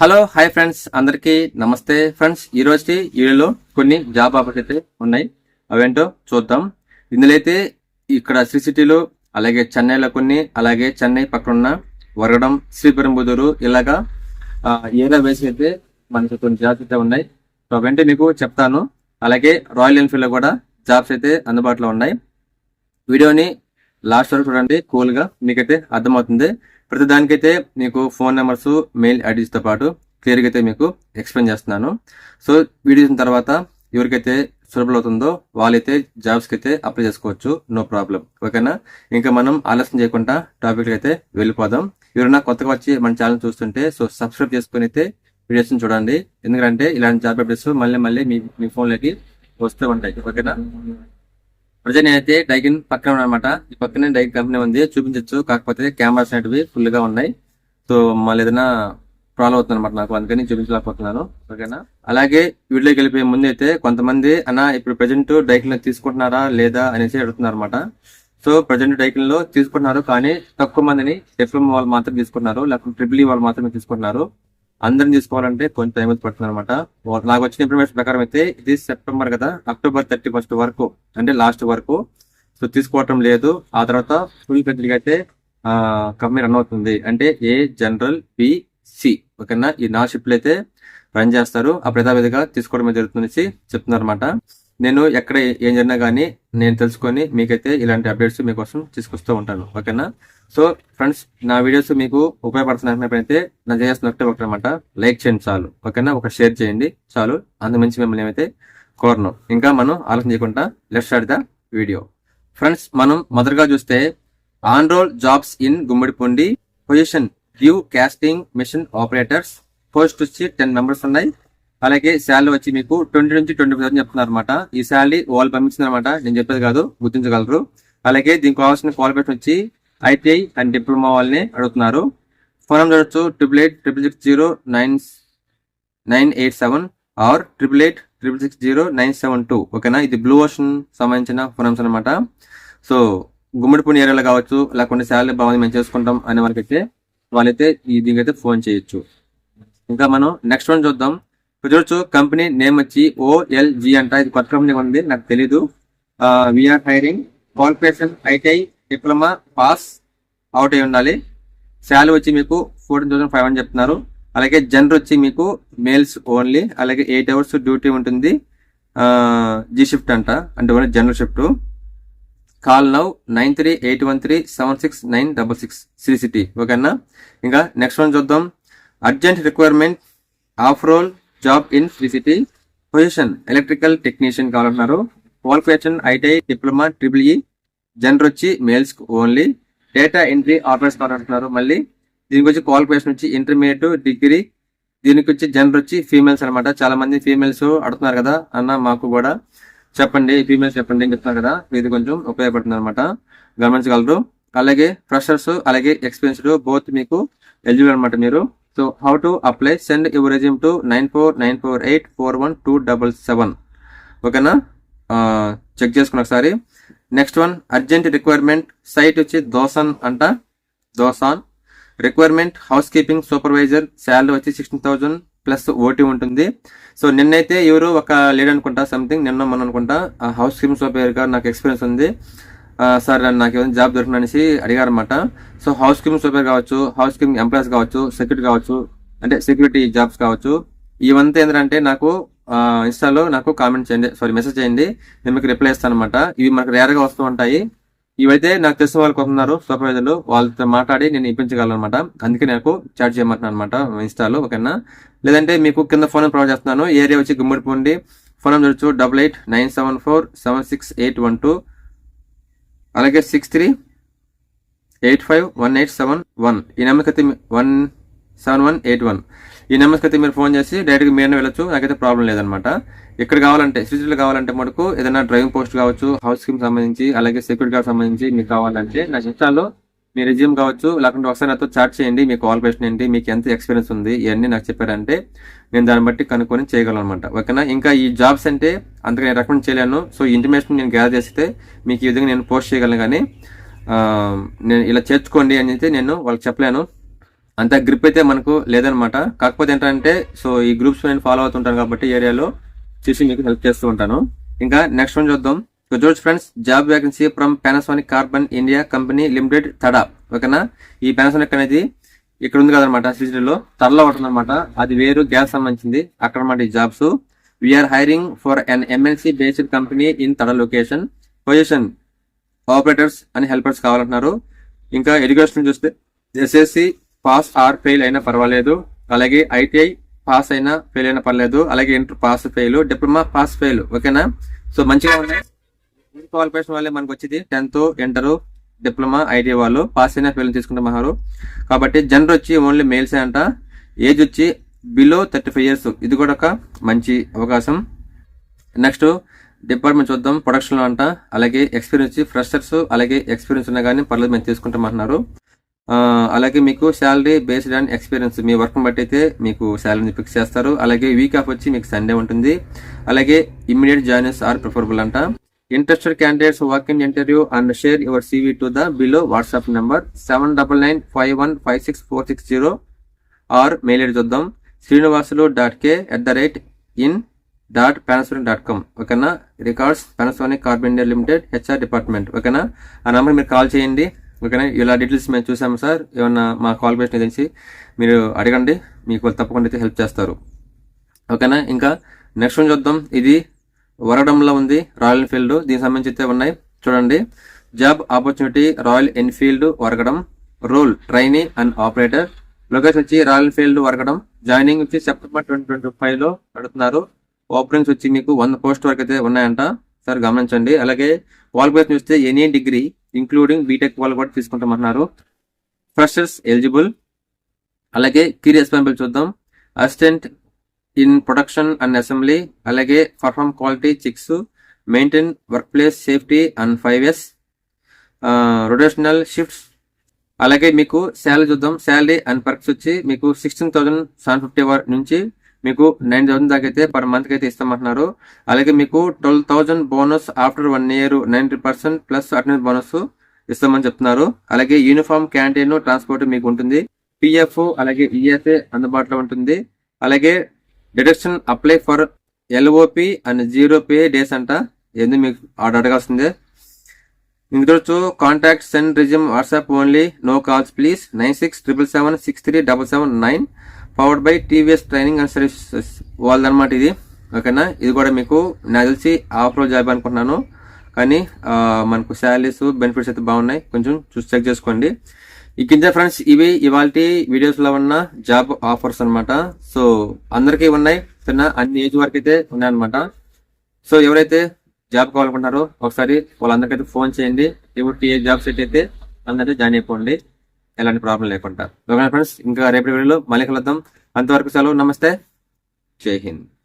Hello hi friends అందరికీ నమస్తే. Friends ఈ రోజుకి వీడియోలో కొన్ని జాబ్ ఆఫర్స్ అయితే ఉన్నాయి. అవేంటో చూద్దాం. ఇందులో అయితే ఇక్కడ శ్రీ సిటీలో అలాగే చెన్నైలో కొన్ని అలాగే చెన్నై పక్కనున్న వరగడం శ్రీపెరంబుదూరు ఇలాగా ఏరియా వేసి అయితే మనకి కొన్ని జాబ్స్ అయితే ఉన్నాయి. సో వెంటనే మీకు చెప్తాను. అలాగే రాయల్ ఎన్ఫీల్డ్లో కూడా జాబ్స్ అయితే అందుబాటులో ఉన్నాయి. వీడియోని లాస్ట్ వరకు చూడండి. కూల్గా మీకైతే అర్థమవుతుంది. ప్రతి దానికైతే మీకు ఫోన్ నెంబర్స్ మెయిల్ ఐడీస్తో పాటు క్లియర్గా అయితే మీకు ఎక్స్ప్లెయిన్ చేస్తున్నాను. సో వీడియో చూసిన తర్వాత ఎవరికైతే సులభం అవుతుందో వాళ్ళైతే జాబ్స్కి అయితే అప్లై చేసుకోవచ్చు. No problem. ఓకేనా? ఇంకా మనం ఆలస్యం చేయకుండా టాపిక్ అయితే వెళ్ళిపోదాం. ఎవరైనా కొత్తగా వచ్చి మన ఛానల్ చూస్తుంటే సో సబ్స్క్రైబ్ చేసుకుని అయితే వీడియోస్ని చూడండి. ఎందుకంటే ఇలాంటి జాబ్ అప్డేట్స్ మళ్ళీ మళ్ళీ మీ మీ ఫోన్లోకి వస్తూ ఉంటాయి. ఓకేనా? ప్రజెంట్ నేనైతే డైకిన్ పక్కన అనమాట ఈ పక్కనే డైకిన్ కంపెనీ ఉంది. చూపించవచ్చు కాకపోతే కెమెరాస్ అనేటివి ఫుల్గా ఉన్నాయి. సో మళ్ళీ ఏదైనా ప్రాబ్లం అవుతుంది అనమాట నాకు. అందుకని చూపించలేకపోతున్నాను. ఓకేనా? అలాగే వీడియోకి వెళ్ళిపోయే ముందు అయితే కొంతమంది అన్న ఇప్పుడు ప్రజెంట్ డైకిన్ తీసుకుంటున్నారా? లేదా? అనేసి అడుగుతున్నారు అనమాట సో ప్రజెంట్ డైకిన్లో తీసుకుంటున్నారు. కానీ తక్కువ మందిని ఎఫ్ఎం వాళ్ళు మాత్రం తీసుకుంటున్నారు. లేకపోతే ట్రిపుల్ e వాళ్ళు మాత్రమే తీసుకుంటున్నారు. అందరిని తీసుకోవాలంటే కొంచెం టైం అయితే పడుతుంది అనమాట నాకు వచ్చిన ఇన్ఫర్మేషన్ ప్రకారం అయితే ఇది సెప్టెంబర్ కదా అక్టోబర్ థర్టీ ఫస్ట్ వరకు అంటే లాస్ట్ వరకు. సో తీసుకోవటం లేదు. ఆ తర్వాత ఫుల్ ఫ్లెడ్జ్గా అయితే కంపెనీ రన్ అవుతుంది. అంటే ఏ జనరల్ బి సి ఓకేనా? ఈ నా షిప్లు అయితే రన్ చేస్తారు. అప్పుడు యథావిధిగా తీసుకోవడం జరుగుతుందని చెప్తున్నారు అనమాట నేను ఎక్కడ ఏం జరిగినా కానీ నేను తెలుసుకొని మీకైతే ఇలాంటి అప్డేట్స్ మీకోసం తీసుకొస్తూ ఉంటాను. ఓకేనా? సో ఫ్రెండ్స్ నా వీడియోస్ మీకు ఉపయోగపడుతున్నట్లయితే నా చేయాల్సిన ఒకటే ఒకటి అనమాట లైక్ చేయండి చాలు. ఓకేనా? ఒక షేర్ చేయండి చాలు. అందు మించి మిమ్మల్ని ఏమైతే కోరను. ఇంకా మనం ఆలోచన చేయకుండా left side the video. Friends మనం మొదటగా చూస్తే on roll jobs in Gummidipoondi position view casting machine operators post వచ్చి టెన్ మెంబర్స్ ఉన్నాయి. అలాగే శాలరీ వచ్చి మీకు ట్వంటీ నుంచి ట్వంటీ థౌసండ్ చెప్తున్నారు అనమాట ఈ శాలరీ వాళ్ళు పంపించింది అనమాట నేను చెప్పేది కాదు గుర్తించగలరు. అలాగే దీనికి కావాల్సిన క్వాలిఫికేషన్ వచ్చి ఐటీఐ అండ్ డిప్లొమా వాళ్ళని అడుగుతున్నారు. ఫోన్ నెంబర్ చూడొచ్చు. Triple eight triple six zero nine nine eight seven or triple eight triple six zero nine seven two ఓకేనా? ఇది బ్లూ ఓషన్ సంబంధించిన ఫోన్ నెంబర్స్ అనమాట సో గుమ్మడిపూడి ఏరియాలో కావచ్చు లేకుంటే శాలరీ బాగుంది మేము చేసుకుంటాం అనే వాళ్ళకైతే వాళ్ళైతే ఈ దీనికైతే ఫోన్ చేయొచ్చు. ఇంకా మనం నెక్స్ట్ వన్ చూద్దాం. చూడొచ్చు కంపెనీ నేమ్ వచ్చి ఓఎల్జి అంట. ఇది కొత్త కంపెనీ ఉంది నాకు తెలీదు. We're hiring qualification ITI diploma pass out అయి ఉండాలి. శాలరీ వచ్చి మీకు ఫోర్టీన్ థౌసండ్ ఫైవ్ హండ్రెడ్ చెప్తున్నారు. అలాగే జనరల్ వచ్చి మీకు మేల్స్ ఓన్లీ అలాగే ఎయిట్ అవర్స్ డ్యూటీ ఉంటుంది. జీ షిఫ్ట్ అంట అంటే only general shift. Call now nine three eight one three seven six nine double six Sri city ఓకేనా? ఇంకా నెక్స్ట్ వన్ చూద్దాం. Urgent requirement of roll job in Sri city. Position electrical technician కావాలంటున్నారు. Qualification ITI diploma triple E. Gender వచ్చి males only data entry operators అంటున్నారు మళ్ళీ దీనికి వచ్చి qualification వచ్చి ఇంటర్మీడియట్ డిగ్రీ దీనికి వచ్చి జెండర్ వచ్చి ఫీమేల్స్ అనమాట చాలా మంది ఫీమేల్స్ అడుగుతున్నారు కదా అన్న మాకు కూడా చెప్పండి ఫీమేల్స్ చెప్పండి చెప్తున్నారు కదా. ఇది కొంచెం ఉపయోగపడుతుంది అనమాట గమనించగలరు. అలాగే ఫ్రెషర్స్ అలాగే ఎక్స్పీరియన్స్డ్ బోత్ మీకు ఎలిజిబుల్ అనమాట మీరు. So how to apply send your resume to nine four nine four eight four one two double seven ఓకేనా? చెక్ చేసుకుని ఒకసారి. Next one urgent requirement site వచ్చి దోసన్ అంట. Doosan. Requirement housekeeping supervisor salary వచ్చి sixteen thousand plus OT ఉంటుంది. So నిన్నైతే ఎవరు ఒక లేడ్ అనుకుంటా సంథింగ్ నిన్న మనం అనుకుంటా ఆ హౌస్ కీపింగ్ సూపర్వైజర్ గారు నాకు ఎక్స్పీరియన్స్ ఉంది. సార్ నాకు ఏమైనా జాబ్ దొరికిన అనేసి అడిగారన్నమాట. సో హౌస్ కీపింగ్ సూపర్ కావచ్చు హౌస్ కీపింగ్ ఎంప్లాయీస్ కావచ్చు సెక్యూరిటీ కావచ్చు అంటే సెక్యూరిటీ జాబ్స్ కావచ్చు ఇవంతా ఏంటంటే నాకు ఇన్స్టాలో నాకు కామెంట్ చేయండి. సారీ మెసేజ్ చేయండి. నేను మీకు రిప్లై ఇస్తాను అనమాట ఇవి మనకు రేర్గా వస్తూ ఉంటాయి. ఇవైతే నాకు తెలిసిన వాళ్ళు కొంటున్నారు సూపర్వైజర్లు వాళ్ళతో మాట్లాడి నేను ఇప్పించగలను అనమాట అందుకే నాకు చాట్ చేయమంటున్నాను అనమాట ఇన్స్టాలో ఓకేనా? లేదంటే మీకు కింద ఫోన్ ప్రొవైడ్ చేస్తున్నాను. ఏరియా వచ్చి గుమ్మడిపూండి ఫోన్ నెంబర్ చూడొచ్చు. Double eight nine seven four seven six eight one two అలాగే six three eight five one eight seven one ఈ నెంబర్కి అయితే one seven one eight one ఈ నెంబర్కి అయితే మీరు ఫోన్ చేసి డైరెక్ట్గా మీరు వెళ్ళొచ్చు. నాకైతే ప్రాబ్లం లేదనమాట. ఇక్కడ కావాలంటే సిటీలో కావాలంటే మటుకు ఏదైనా డ్రైవింగ్ పోస్ట్ కావచ్చు హౌస్ స్కీమ్ సంబంధించి అలాగే సెక్యూరిటీ గార్డ్ సంబంధించి మీకు కావాలంటే నా ఇన్స్టాలో మీ రెజ్యూమ్ కావచ్చు లేకుంటే ఒకసారి నాతో చాట్ చేయండి మీ క్వాలిఫికేషన్ ఏంటి మీకు ఎంత ఎక్స్పీరియన్స్ ఉంది ఇవన్నీ నాకు చెప్పారంటే నేను దాన్ని బట్టి కనుక్కొని చేయగలను అనమాట. ఓకేనా? ఇంకా ఈ జాబ్స్ అంటే అంతగా నేను రికమెండ్ చేయలేను. సో ఇంటిమేషన్ ఇన్ఫర్మేషన్ నేను గ్యాదర్ చేస్తే మీకు ఈ విధంగా నేను పోస్ట్ చేయగలను కానీ నేను ఇలా చేర్చుకోండి అని అయితే నేను వాళ్ళకి చెప్పలేను. అంత గ్రిప్ అయితే మనకు లేదనమాట కాకపోతే ఏంటంటే సో ఈ గ్రూప్స్ నేను ఫాలో అవుతుంటాను కాబట్టి ఏరియాలో చూసి మీకు హెల్ప్ చేస్తూ ఉంటాను. ఇంకా నెక్స్ట్ వన్ చూద్దాం. సో చూడొచ్చు friends job vacancy from Panasonic carbon India company limited Tada ఓకేనా? ఈ పానాసోనిక్ అనేది ఇక్కడ ఉంది కదనమాట సిటీలో తరలో ఉంటుంది అనమాట అది వేరు గ్యాస్ సంబంధించింది. అక్కడ అనమాట ఈ jobs we're hiring for an MNC based company in Tada location position operators అని హెల్పర్స్ కావాలంటున్నారు. ఇంకా ఎడ్యుకేషన్ చూస్తే ఎస్ఎస్సి పాస్ ఆర్ ఫెయిల్ అయినా పర్వాలేదు. అలాగే ఐటీఐ పాస్ అయినా ఫెయిల్ అయినా పర్లేదు అలాగే inter pass fail diploma pass fail. ఓకేనా? సో మంచిగా ఉన్నాయి. క్వాలిఫికేషన్ వాళ్ళే మనకు వచ్చేది. టెన్త్ ఇంటర్ డిప్లొమా ఐటీ వాళ్ళు పాస్ అయినా ఫెయిల్ తీసుకుంటున్నారు కాబట్టి జనరల్ వచ్చి ఓన్లీ మేల్సే అంట. ఏజ్ వచ్చి బిలో థర్టీ ఫైవ్ ఇయర్స్. ఇది కూడా ఒక మంచి అవకాశం. నెక్స్ట్ డిపార్ట్మెంట్ చూద్దాం. ప్రొడక్షన్లో అంట. అలాగే ఎక్స్పీరియన్స్ ఫ్రెషర్స్ అలాగే ఎక్స్పీరియన్స్ ఉన్నా కానీ పర్లేదు మేము తీసుకుంటామంటున్నారు అలాగే మీకు శాలరీ బేస్డ్ ఆన్ ఎక్స్పీరియన్స్ మీ వర్క్ బట్టి అయితే మీకు శాలరీని ఫిక్స్ చేస్తారు. అలాగే వీక్ ఆఫ్ వచ్చి మీకు సండే ఉంటుంది. అలాగే ఇమ్మీడియట్ జాయినర్స్ ఆర్ ప్రిఫరబుల్ అంట. Interested candidates walk in interview and share your CV to the below WhatsApp number seven double nine five one five six four six zero or mail ID చూద్దాం. Srinivasulu dot K at the rate in dot Panasonic dot com ఓకేనా? Records Panasonic carbon India limited HR department ఓకేనా? ఆ number మీరు call చేయండి. ఓకేనా? ఇలా details మేము చూసాము సార్. ఏమన్నా మా క్వాలిఫికేషన్ ఏజెన్సీ మీరు అడగండి. మీకు వాళ్ళు తప్పకుండా అయితే హెల్ప్ చేస్తారు. ఓకేనా? ఇంకా నెక్స్ట్ వన్ చూద్దాం. ఇది వరడంలో ఉంది రాయల్ ఎన్ఫీల్డ్. దీనికి సంబంధించి అయితే ఉన్నాయి. చూడండి. Job opportunity Royal Enfield వరగడం. Role trainee and operator. Location వచ్చి రాయల్ ఎన్ఫీల్డ్ వరగడం. జాయినింగ్ వచ్చి సెప్టెంబర్ ట్వంటీ ట్వంటీ ఫైవ్లో పెడుతున్నారు ఓపెనింగ్స్ వచ్చి మీకు వంద పోస్ట్ వరకు అయితే ఉన్నాయంట. సార్ గమనించండి. అలాగే క్వాలిఫికేషన్ చూస్తే ఎనీ డిగ్రీ ఇంక్లూడింగ్ బీటెక్ వాళ్ళు కూడా తీసుకుంటామన్నారు. ఫ్రెషర్స్ ఎలిజిబుల్ అలాగే కీరియస్ పంపిల్ చూద్దాం. Assistant in production and assembly అలాగే perform quality checks maintain workplace safety and five S rotational shifts అలాగే మీకు శాలరీ చూద్దాం. శాలరీ అండ్ పర్క్స్ వచ్చి మీకు సిక్స్టీన్ థౌసండ్ సెవెన్ ఫిఫ్టీ నుంచి మీకు నైన్ థౌసండ్ దాకా అయితే పర్ మంత్కి అయితే ఇస్తామంటున్నారు. అలాగే మీకు twelve thousand bonus after one year ninety percent plus attendance bonus ఇస్తామని చెప్తున్నారు. అలాగే యూనిఫామ్ క్యాంటీన్ ట్రాన్స్పోర్ట్ మీకు ఉంటుంది. పిఎఫ్ అలాగే ఈఎస్ఏ అందుబాటులో ఉంటుంది. అలాగే deduction apply for LOP and zero pay days అంట. ఏంది మీకు ఆర్డర్ అడగాల్సిందే. ఇంకొచ్చు contact send resume WhatsApp only no calls please nine six triple seven six three double seven nine powered by TVS training and services వాళ్ళదన్నమాట ఇది. ఓకేనా? ఇది కూడా మీకు నాకు తెలిసి ఆఫ్రో జాబ్ అనుకుంటున్నాను. కానీ మనకు శాలరీస్ బెనిఫిట్స్ అయితే బాగున్నాయి. కొంచెం చూసి చెక్ చేసుకోండి. ఈ కింద ఫ్రెండ్స్ ఇవి ఇవాళ వీడియోస్లో ఉన్న జాబ్ ఆఫర్స్ అనమాట సో అందరికీ ఉన్నాయి. చిన్న అన్ని ఏజ్ వరకు అయితే ఉన్నాయన్నమాట. సో ఎవరైతే జాబ్ కావాలనుకుంటున్నారో ఒకసారి వాళ్ళందరికైతే ఫోన్ చేయండి. ఎవరికి ఏ జాబ్ సెట్ అయితే అందరికీ జాయిన్ అయిపోండి. ఎలాంటి ప్రాబ్లం లేకుండా. Okay friends? ఇంకా రేపటి వీడియోలో మళ్ళీ కలుద్దాం. అంతవరకు సెలవు. నమస్తే. జై హింద్.